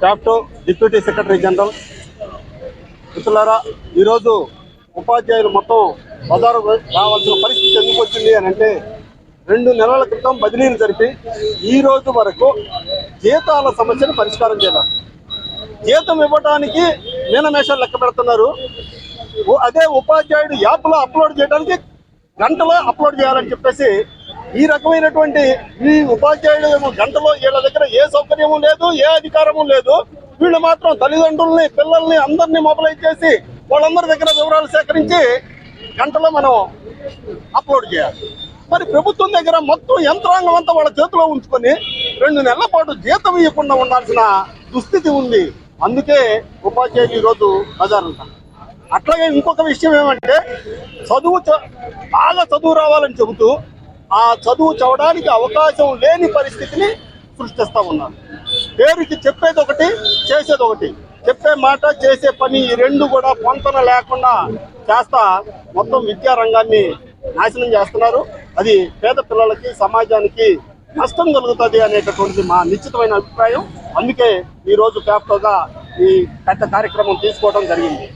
క్యాప్టో deputy secretary general మిత్రులారా ఈరోజు ఉపాధ్యాయులు మొత్తం బజారు రావాల్సిన పరిస్థితి ఎందుకు వచ్చింది అని అంటే రెండు నెలల క్రితం బదిలీలు జరిపి ఈ రోజు వరకు జీతాల సమస్యను పరిష్కారం చేయాలి. జీతం ఇవ్వడానికి మీనమేషాలు లెక్క పెడుతున్నారు. అదే ఉపాధ్యాయుడు యాప్లో అప్లోడ్ చేయడానికి గంటలో అప్లోడ్ చేయాలని చెప్పేసి ఈ రకమైనటువంటి ఈ ఉపాధ్యాయుడు ఏమో గంటలో వీళ్ళ దగ్గర ఏ సౌకర్యము లేదు ఏ అధికారము లేదు. వీళ్ళు మాత్రం తల్లిదండ్రుల్ని పిల్లల్ని అందరినీ మొబలైజ్ చేసి వాళ్ళందరి దగ్గర వివరాలు సేకరించి గంటలో మనం అప్లోడ్ చేయాలి. మరి ప్రభుత్వం దగ్గర మొత్తం యంత్రాంగం అంతా వాళ్ళ చేతిలో ఉంచుకొని రెండు నెలల పాటు జీతం ఇవ్వకుండా ఉండాల్సిన దుస్థితి ఉంది. అందుకే ఉపాధ్యాయులు ఈరోజు బజారుంటారు అట్లాగే ఇంకొక విషయం ఏమంటే చదువు బాగా చదువు రావాలని చెబుతూ ఆ చదువు చదవడానికి అవకాశం లేని పరిస్థితిని సృష్టిస్తా ఉన్నారు పేరుకి చెప్పేది ఒకటి చేసేది ఒకటి. చెప్పే మాట చేసే పని ఈ రెండు కూడా పొంతన లేకుండా చేస్తా మొత్తం విద్యా రంగాన్ని నాశనం చేస్తున్నారు. అది పేద పిల్లలకి సమాజానికి నష్టం కలుగుతుంది అనేటటువంటిది మా నిశ్చితమైన అభిప్రాయం. అందుకే ఈరోజు పేపర్గా క్యాప్టోగా ఈ పెద్ద కార్యక్రమం తీసుకోవడం జరిగింది.